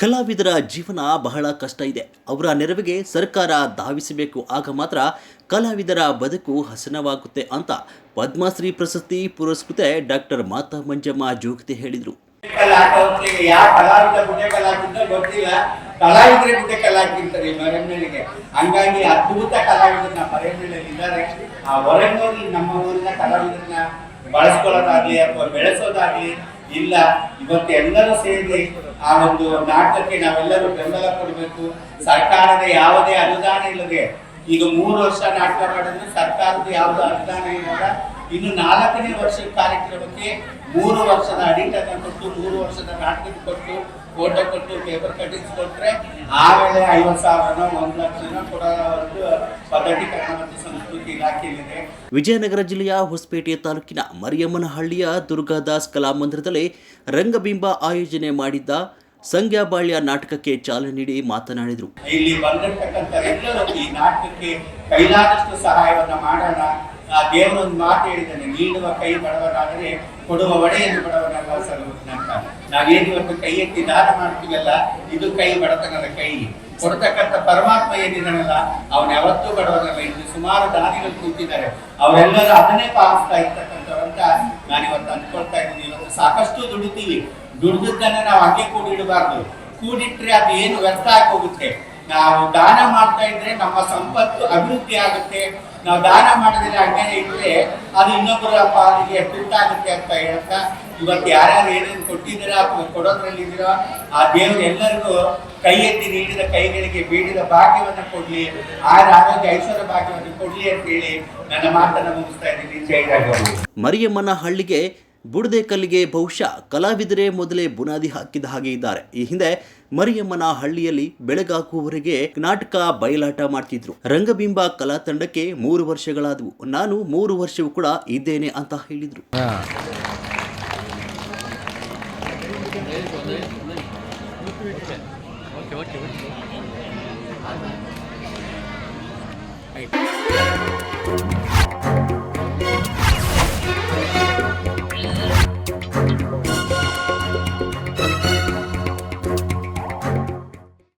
ಕಲಾವಿದರ ಜೀವನ ಬಹಳ ಕಷ್ಟ ಇದೆ. ಅವರ ನೆರವಿಗೆ ಸರ್ಕಾರ ಧಾವಿಸಬೇಕು. ಆಗ ಮಾತ್ರ ಕಲಾವಿದರ ಬದುಕು ಹಸನವಾಗುತ್ತೆ ಅಂತ ಪದ್ಮಶ್ರೀ ಪ್ರಶಸ್ತಿ ಪುರಸ್ಕೃತೆ ಡಾಕ್ಟರ್ ಮಾತಾ ಮಂಜಮ್ಮ ಜೋಗತಿ ಹೇಳಿದರು. ಹಂಗಾಗಿ ಅದ್ಭುತ ಕಲಾವಿದರನ್ನ ಇದ್ದಾರೆ. ಆ ಹೊರಗೂರಲ್ಲಿ ನಮ್ಮ ಊರಿನ ಕಲಾವಿದರನ್ನ ಬಳಸ್ಕೊಳ್ಳೋದಾಗ್ಲಿ ಅಥವಾ ಬೆಳೆಸೋದಾಗ್ಲಿ ಇಲ್ಲ, ಇವತ್ತು ಎಲ್ಲರೂ ಸೇರಿ ಆ ಒಂದು ನಾಟಕಕ್ಕೆ ನಾವೆಲ್ಲರೂ ಬೆಂಬಲ ಕೊಡಬೇಕು. ಸರ್ಕಾರದ ಯಾವುದೇ ಅನುದಾನ ಇಲ್ಲದೆ ಈಗ ಮೂರು ವರ್ಷ ನಾಟಕ ಮಾಡಿದ್ರೆ ಸರ್ಕಾರದ ಯಾವುದೇ ಅನುದಾನ ಇಲ್ಲ ಇನ್ನು ನಾಲ್ಕನೇ ವರ್ಷದ ಕಾರ್ಯಕ್ರಮಕ್ಕೆ ಮೂರು ವರ್ಷದ ಅಡಿಟ್ ಅನ್ನ ಕೊಟ್ಟು, ಮೂರು ವರ್ಷದ ನಾಟಕ ಕೊಟ್ಟು ಫೋಟೋ ಕೊಟ್ಟು ಪೇಪರ್ ಕಟ್ಟಿಸ್ಕೊಟ್ರೆ ಕೊಟ್ರೆ ಆಮೇಲೆ ಐವತ್ತು ಸಾವಿರನೋ ಒಂದು ಲಕ್ಷನೋ ಕೊಡೋ ಒಂದು ಪದ್ಧತಿ ಇಲಾಖೆಯಲ್ಲಿದೆ. ವಿಜಯನಗರ ಜಿಲ್ಲೆಯ ಹೊಸಪೇಟೆ ತಾಲೂಕಿನ ಮರಿಯಮ್ಮನಹಳ್ಳಿಯ ದುರ್ಗಾದಾಸ್ ಕಲಾಮಂದಿರದಲ್ಲಿ ರಂಗಬಿಂಬ ಆಯೋಜನೆ ಮಾಡಿದ್ದ ಸಂಗ್ಯಾಬಾಳ್ಯ ನಾಟಕಕ್ಕೆ ಚಾಲನೆ ನೀಡಿ ಮಾತನಾಡಿದರು. ಇಲ್ಲಿ ಬಂದಿರತಕ್ಕಂಥ ಎಲ್ಲರೂ ಈ ನಾಟಕಕ್ಕೆ ಕೈಲಾದಷ್ಟು ಸಹಾಯವನ್ನು ಮಾಡೋಣ. ಆ ದೇವರು ಒಂದು ಮಾತು ಹೇಳಿದ್ದಾನೆ, ನೀಡುವ ಕೈ ಬಡವನಾದರೆ ಕೊಡುವ ಒಡೆಯನ್ನು ಬಡವನಲ್ಲ ಸಲ್ಲುವುದು ಅಂತ. ನಾವೇನು ಇವತ್ತು ಕೈ ಎತ್ತಿ ದಾನ ಮಾಡ್ತೀವಲ್ಲ, ಇದು ಕೈ ಬಡತನದ ಕೈ. ಕೊಡ್ತಕ್ಕಂಥ ಪರಮಾತ್ಮ ಏನಿದ್ದಾನಲ್ಲ, ಅವನ ಯಾವತ್ತೂ ಬಡವನಲ್ಲ ಇದು ಸುಮಾರು ದಾನಿಗಳು ಕೂತಿದ್ದಾರೆ. ಅವರೆಲ್ಲರೂ ಅದನ್ನೇ ಪಾಲಿಸ್ತಾ ಇರ್ತಕ್ಕಂಥವ್ರಂತ ನಾನು ಇವತ್ತು ಅಂದ್ಕೊಳ್ತಾ ಇದ್ದೀನಿ. ಇವತ್ತು ಸಾಕಷ್ಟು ದುಡಿತೀವಿ. ದುಡ್ದದ್ದನ್ನ ನಾವು ಹಾಗೆ ಕೂಡಿಡಬಾರ್ದು ಕೂಡಿಟ್ರೆ ಅದು ಏನು ವ್ಯರ್ಥ ಆಗಿ ಹೋಗುತ್ತೆ ನಾವು ದಾನ ಮಾಡ್ತಾ ಇದ್ರೆ ನಮ್ಮ ಸಂಪತ್ತು ಅಭಿವೃದ್ಧಿ ಆಗುತ್ತೆ. ನಾವು ದಾನ ಮಾಡಿದ್ರೆ ಅಜ್ಞಾನ ಇದ್ರೆ ಅದು ಇನ್ನೊಬ್ಬರ ಪಾಲಿಗೆ ತುಟ್ಟಾಗುತ್ತೆ ಅಂತ ಹೇಳ್ತಾ. ಇವತ್ತು ಯಾರ್ಯಾರು ಏನೇನು ಕೊಟ್ಟಿದ್ದೀರಾ ಅಥವಾ ಕೊಡೋದ್ರಲ್ಲಿ ಇದ್ದೀರಾ, ಆ ದೇವರು ಎಲ್ಲರಿಗೂ ಕೈ ಎತ್ತಿ ನೀಡಿದ ಕೈಗಳಿಗೆ ಬೀಡಿದ ಭಾಗ್ಯವನ್ನು ಕೊಡ್ಲಿ ಆರ ಆರೋಗ್ಯ ಐಶ್ವರ್ಯ ಭಾಗ್ಯವನ್ನು ಕೊಡ್ಲಿ ಅಂತ ಹೇಳಿ ನನ್ನ ಮಾತನ್ನು ಮುಗಿಸ್ತಾ ಇದ್ದೀನಿ. ಜೈ ಮರಿಯಮ್ಮನ ಹಳ್ಳಿಗೆ ಬುಡದೆ ಕಲ್ಲಿಗೆ ಬಹುಶಃ ಕಲಾವಿದರೇ ಮೊದಲೇ ಬುನಾದಿ ಹಾಕಿದ ಹಾಗೆ ಇದ್ದಾರೆ. ಈ ಹಿಂದೆ ಮರಿಯಮ್ಮನ ಹಳ್ಳಿಯಲ್ಲಿ ಬೆಳಗಾಕುವವರೆಗೆ ನಾಟಕ ಬಯಲಾಟ ಮಾಡ್ತಿದ್ರು. ರಂಗಬಿಂಬ ಕಲಾ ತಂಡಕ್ಕೆ ಮೂರು ವರ್ಷಗಳಾದವು. ನಾನು ಮೂರು ವರ್ಷವೂ ಕೂಡ ಇದ್ದೇನೆ ಅಂತ ಹೇಳಿದ್ರು.